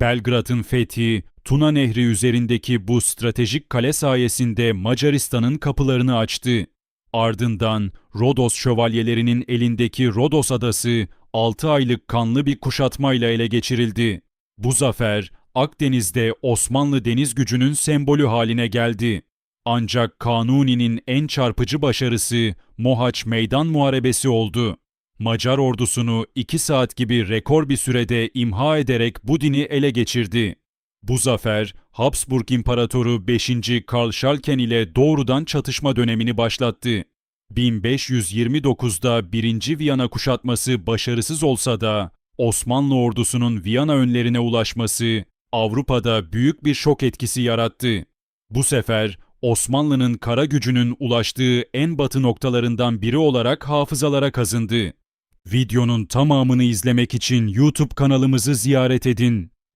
Belgrad'ın fethi, Tuna Nehri üzerindeki bu stratejik kale sayesinde Macaristan'ın kapılarını açtı. Ardından Rodos şövalyelerinin elindeki Rodos adası 6 aylık kanlı bir kuşatmayla ele geçirildi. Bu zafer Akdeniz'de Osmanlı deniz gücünün sembolü haline geldi. Ancak Kanuni'nin en çarpıcı başarısı Mohaç Meydan Muharebesi oldu. Macar ordusunu 2 saat gibi rekor bir sürede imha ederek bu dini ele geçirdi. Bu zafer, Habsburg İmparatoru 5. Karl Schalken ile doğrudan çatışma dönemini başlattı. 1529'da 1. Viyana kuşatması başarısız olsa da Osmanlı ordusunun Viyana önlerine ulaşması Avrupa'da büyük bir şok etkisi yarattı. Bu sefer Osmanlı'nın kara gücünün ulaştığı en batı noktalarından biri olarak hafızalara kazındı. Videonun tamamını izlemek için YouTube kanalımızı ziyaret edin.